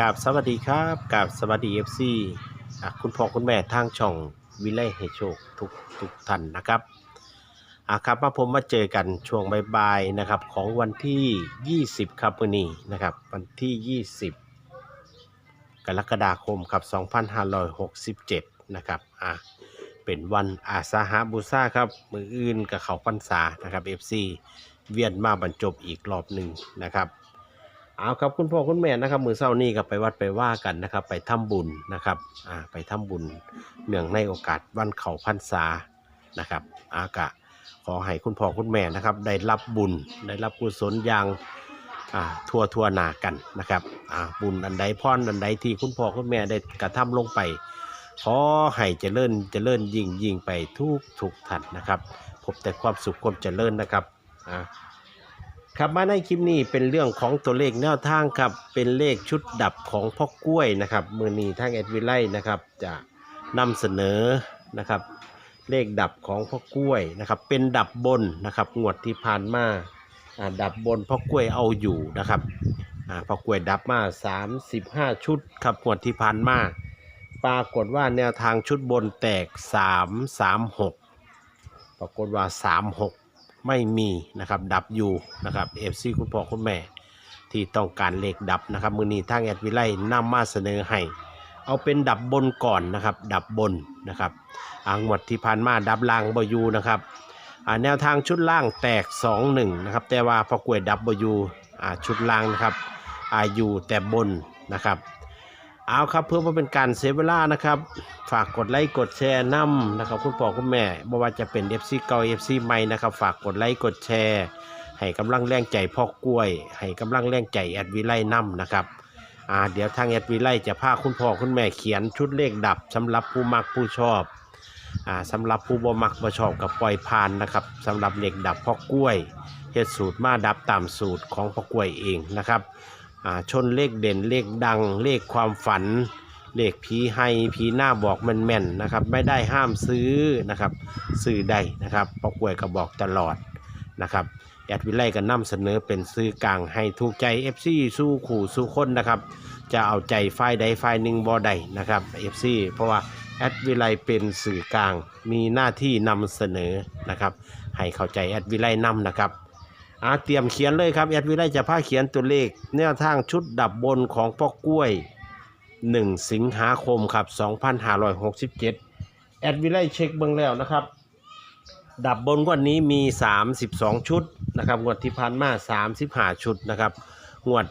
กราบสวัสดีครับกราบสวัสดีเอฟซีคุณพ่อคุณแม่ทางช่องวิไลให้โชคทุกทุกท่านนะครับอะครับมาผมมาเจอกันช่วงบ่ายๆนะครับของวันที่ 20 ครับวันนี้นะครับวันที่ 20 กรกฎาคมครับ2567 นะครับอะเป็นวันอาสาหบูชาครับ มืออื่นกับเขาพรรษานะครับ FC เวียนมาบรรจบอีกรอบหนึ่งนะครับ เอาครับคุณพ่อคุณแม่นะครับ มือเศร้านี้ก็ไปวัดไปว่ากันนะครับ ไปทำบุญนะครับอ่าไปทำบุญเนื่องในโอกาสวันเขาพรรษานะครับ อากะขอให้คุณพ่อคุณแม่นะครับ ได้รับบุญได้รับกุศลอย่างอ่าทั่วทั่วหนากันนะครับอ่าบุญอันใดพรอันใดที่คุณพ่อคุณแม่ได้กระทำลงไปขอให้เจริญเจริญยิ่งยิ่งไปทุกทุกท่านนะครับ พบแต่ความสุขความเจริญนะครับอ่า ครับมาในคลิปนี้เป็นเรื่องของตัวเลขแนวทางครับเป็นเลขชุดดับของพ่อกล้วยนะครับมือนี้ทางแอดวิไลนะครับจะนำเสนอนะครับเลขดับของพ่อกล้วยนะครับเป็นดับบนนะครับงวดที่ผ่านมาดับบนพ่อกล้วยเอาอยู่นะครับพ่อกล้วยดับมา 35 ชุดครับงวดที่ผ่านมาปรากฏว่าแนวทางชุดบนแตก 3 3 6 ปรากฏว่า 36 ไม่มีนะครับดับอยู่นะครับเอฟซีคุณพ่อคุณแม่ที่ต้องการเลขดับนะครับมือนี้ทางแอดวิไลนำมาเสนอให้ เอาเป็นดับบนก่อนนะครับ ดับบนนะครับอ่างหมดที่ผ่านมาดับล่างบอยูนะครับแนวทางชุดล่างแตก 2 1นะครับแต่ว่าพอกล้วยดับบอยูชุดล่างนะครับอาอยู่แต่บนนะครับ เอาครับเพื่อว่าเป็นการเซฟเวลานะครับ ฝากกดไลค์กดแชร์น้ำนะครับ คุณพ่อคุณแม่ไม่ว่าจะเป็น FC เก่า FC ใหม่นะครับ ฝากกดไลค์กดแชร์ให้กำลังแรงใจพ่อกล้วย ให้กำลังแรงใจแอดวิไลน้ำนะครับอ่าเดี๋ยวทางแอดวิไลจะพาคุณพ่อคุณแม่เขียนชุดเลขดับสำหรับผู้มักผู้ชอบอ่าสำหรับผู้บ่มักบ่ชอบกับปล่อยผ่านนะครับสำหรับเลขดับพ่อกล้วยเฮ็ดสูตรมาดับตามสูตรของพ่อกล้วยเองนะครับ ชนเลขเด่นเลขดัง เลขความฝัน เลขผีให้ผีหน้าบอกแม่นๆนะครับ ไม่ได้ห้ามซื้อนะครับ ซื้อได้นะครับปอกวยก็บอกตลอดนะครับแอดวิไลก็นำเสนอเป็นซื้อกลางให้ถูกใจ FC สู้ขู่สู้คนนะครับ จะเอาใจฝ่ายใดฝ่ายหนึ่งบ่ได้นะครับ FC เพราะว่าแอดวิไลเป็นสื่อกลางมีหน้าที่นำเสนอนะครับ ให้เข้าใจแอดวิไลนำนะครับ อาเตรียมเขียนเลยครับแอดวิไลจะพาเขียนตัวเลขแนวทางชุดดับบนของพ่อกล้วย 1 สิงหาคมครับ 2567 แอดวิไลเช็คเบื้องแล้วนะครับ ดับบนงวดนี้มี 32 ชุดนะครับงวดที่ผ่านมา 35 ชุดนะครับงวด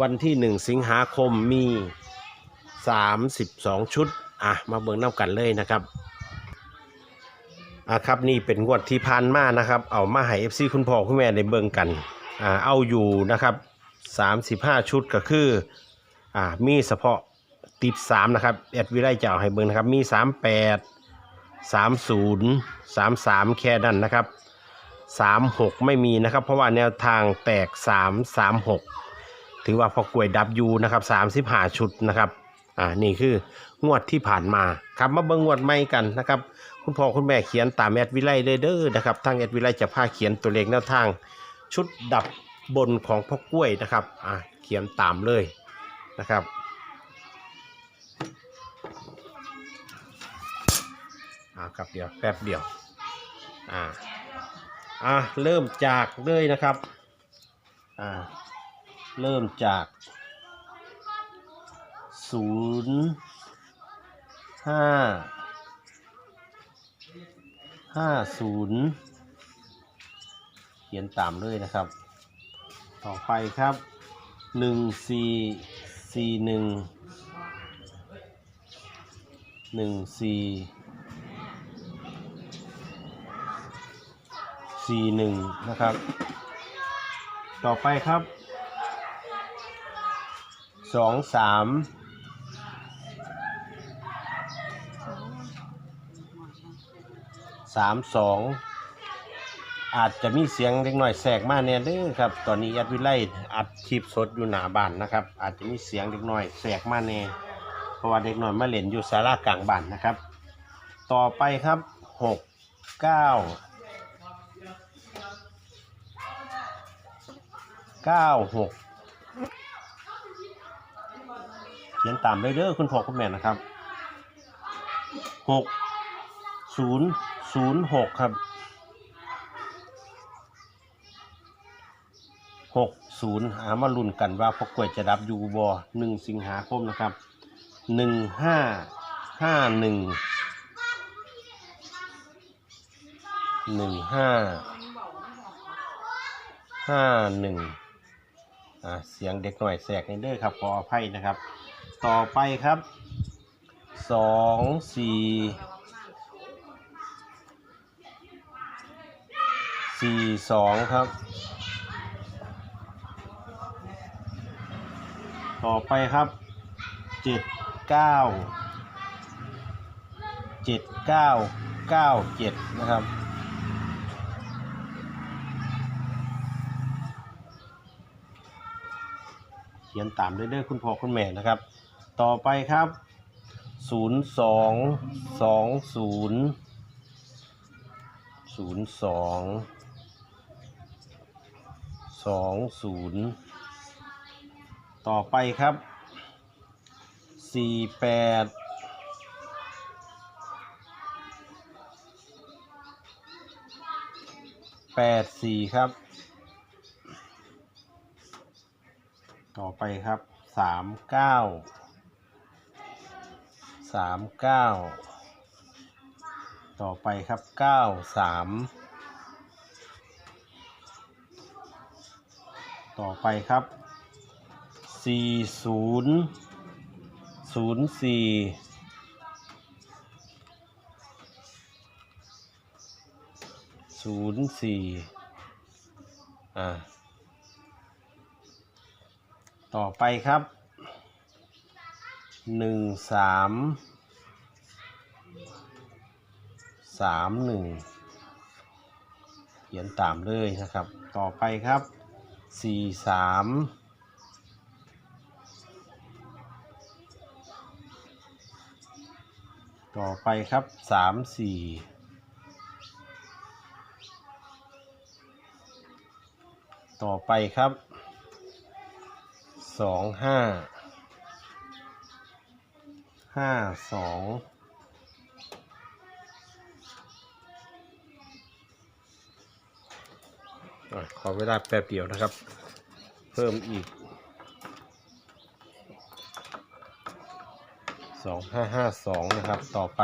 วันที่ 1 สิงหาคมมี 32 ชุด อะ มาเบิ่งน้ำกันเลยนะครับ อะครับนี่เป็นงวดที่ผ่านมานะครับ เอามาให้ FC คุณพ่อคุณแม่ได้เบิ่งกันอ่าเอาอยู่นะครับ35 ชุดก็คืออ่ามีเฉพาะติด3นะครับแอดวิไลจะเอาให้เบิ่งนะครับมี 38 30 33 แค่นั้นนะครับ 36 ไม่มีนะครับ เพราะว่าแนวทางแตก 3 36 ถือว่าพอกล้วยดับยูนะครับ35 ชุดนะครับอ่านี่คืองวดที่ผ่านมาครับมาเบิ่งงวดใหม่กันนะครับ คุณพ่อคุณแม่เขียนตามแอดวิไลเลยเด้อนะครับทางแอดวิไลจะพาเขียนตัวเลขแนวทาง ชุดดับบนของพ่อกล้วยนะครับอ่าเขียนตามเลยนะครับอ่าครับเดี๋ยวแป๊บเดียวอ่าอ่าเริ่มจากเลยนะครับอ่าเริ่มจากศูนย์ห้า ห้าศูนย์เขียนตามเลยนะครับ ต่อไปครับหนึ่งสี่สี่หนึ่งหนึ่งสี่สี่หนึ่งนะครับ ต่อไปครับสองสาม สามสองอาจจะมีเสียงเล็กน้อยแทรกมาเนี่ยเด้อครับ ตอนนี้แอดวิไลอัดคลิปสดอยู่หน้าบ้านนะครับ อาจจะมีเสียงเล็กน้อยแทรกมาแน่เพราะว่าเด็กน้อยมาเล่นอยู่ศาลากลางบ้านนะครับ ต่อไปครับหกเก้าเก้าหกขียนตามเลยเด้อคุณพ่อคุณแม่นะครับหกศูนย์ ศูนย์หกครับหกศูนย์หามาลุ้นกันว่าพ่อกล้วยจะรับอยูบอหนึ่งสิงหาคมนะครับหนึ่งห้าห้าหนึ่งหนึ่งห้าห้าหนึ่งอ่าเสียงเด็กหน่อยแสกในเด้อครับขออภัยนะครับ ต่อไปครับสองสี่ สี่สองครับ ต่อไปครับเจ็ดเก้าเจ็ดเก้าเก้าเจ็ดนะครับเขียนตามเรื่อยๆคุณพ่อคุณแม่นะครับ ต่อไปครับศูนย์สองสองศูนย์ศูนย์สอง สองศูนย์ต่อไปครับสี่แปดแปดสี่ครับ ต่อไปครับสามเก้าสามเก้าต่อไปครับเก้าสาม ต่อไปครับสี่ศูนย์ศูนย์สี่ศูนย์สี่อ่า ต่อไปครับหนึ่งสามสามหนึ่งเขียนตามเลยนะครับ ต่อไปครับ สี่สามต่อไปครับสามสี่ต่อไปครับสองห้าห้าสอง ขอเวลาแป๊บเดียวนะครับ เพิ่มอีกสองห้าห้าสองนะครับ ต่อไป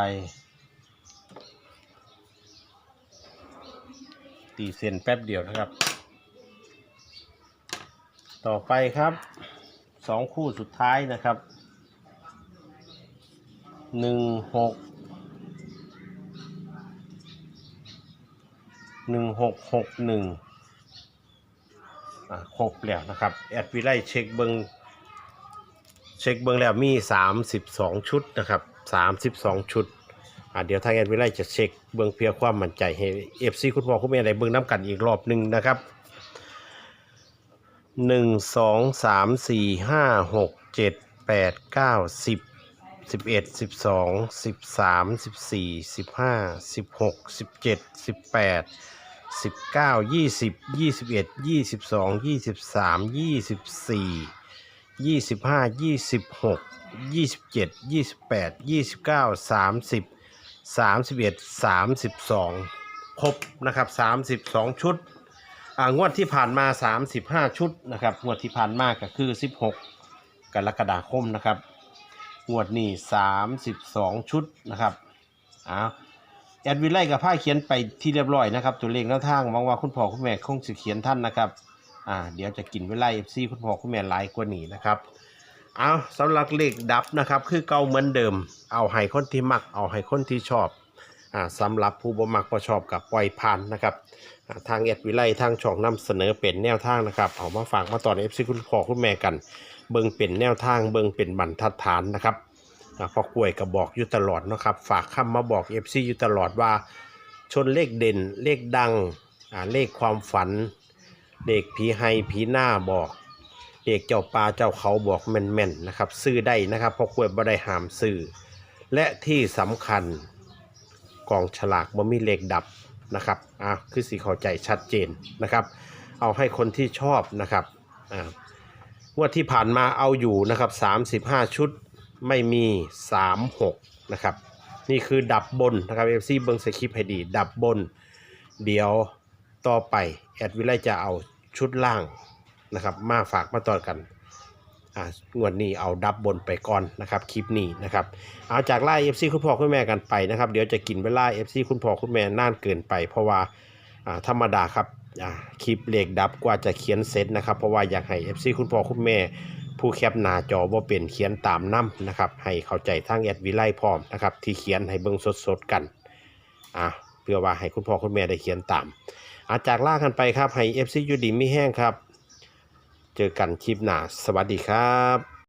ตีเส้นแป๊บเดียวนะครับ ต่อไปครับสองคู่สุดท้ายนะครับหนึ่งหกหนึ่งหกหกหนึ่ง ครบแล้วนะครับ แอดวิไลเช็คเบิงเช็คเบิงแล้วมี 32 ชุดนะครับ 32 ชุดอะเดี๋ยวทางแอดวิไลจะเช็คเบิงเพียความมั่นใจให้เอฟซีคุณพ่อคุณแม่ได้เบิงน้ำกันอีกรอบหนึ่งนะครับหนึ่งสองสามสี่ห้าหกเจ็ดแปดเก้า สิบเก้ายี่สิบยี่สิบเอ็ดยี่สิบสองยี่สิบสามยี่สิบสี่ยี่สิบห้ายี่สิบหกยี่สิบเจ็ดยี่สิบแปดยี่สิบเก้าสามสิบสามสิบเอ็ดสามสิบสองครบนะครับสามสิบสองชุดอ่างวดที่ผ่านมา35ชุดนะครับงวดที่ผ่านมาก็คือ16กกรกฎาคมนะครับงวดนี้32ชุดนะครับอ้าว แอดวิไลกับผ้าเขียนไปที่เรียบร้อยนะครับ ตัวเลขแนวทางหวังว่าคุณพ่อคุณแม่คงจะเขียนท่านนะครับอ่าเดี๋ยวจะกินเวลาเอฟซีคุณพ่อคุณแม่หลายกว่านี้นะครับเอาสำหรับเลขดับนะครับ คือเก่าเหมือนเดิม เอาให้คนที่มัก เอาให้คนที่ชอบอ่าสำหรับผู้บ่มักบ่ชอบกับปล่อยผ่านนะครับอ่าทางเอ็ดวิไลทางช่องนำเสนอเป็นแนวทางนะครับเอามาฝากมาตอนเอฟซีคุณพ่อคุณแม่กัน เบิ่งเป็นแนวทางเบิ่งเป็นบรรทัดฐานนะครับ พอกล้วยก็บอกอยู่ตลอดนะครับ ฝากคำมาบอกเอฟซีอยู่ตลอดว่า ชนเลขเด่นเลขดังเลขความฝันเลขผีไฮผีหน้าบอกเลขเจ้าป่าเจ้าเขาบอกแม่นๆนะครับ ซื้อได้นะครับพราะกล้วยบ่ได้หามซื้อและที่สำคัญกองฉลากบ่มีเลขดับนะครับอ่าคือสีเข้าใจชัดเจนนะครับ เอาให้คนที่ชอบนะครับอ่างวดที่ผ่านมาเอาอยู่นะครับ35 ชุด ไม่มี 36 นะครับ นี่คือดับบนนะครับ FC เบิงสคริปให้ดี ดับบน เดี๋ยวต่อไป แอดวิไลจะเอาชุดล่างนะครับ มาฝากมาต่อกันอ่างวดนี้เอาดับบนไปก่อนนะครับคลิปนี้นะครับเอาจากไล่ FC คุณพ่อคุณแม่กันไปนะครับ เดี๋ยวจะกินเวลา FC คุณพ่อคุณแม่น่านเกินไป เพราะว่าอ่าธรรมดาครับอ่าคลิปเลขดับกว่าจะเขียนเสร็จนะครับ เพราะว่าอยากให้ FC คุณพ่อคุณแม่ ผู้แคปหน้าจอว่าเป็นเขียนตามน้ำนะครับ ให้เข้าใจทั้งแอดวิไลพร้อมนะครับ ที่เขียนให้เบิ้งสดๆกันอ่าเพื่อว่าให้คุณพ่อคุณแม่ได้เขียนตาม อาจากล่ากันไปครับ ให้ FC อยู่ดีไม่แห้งครับ เจอกันคลิปหน้า สวัสดีครับ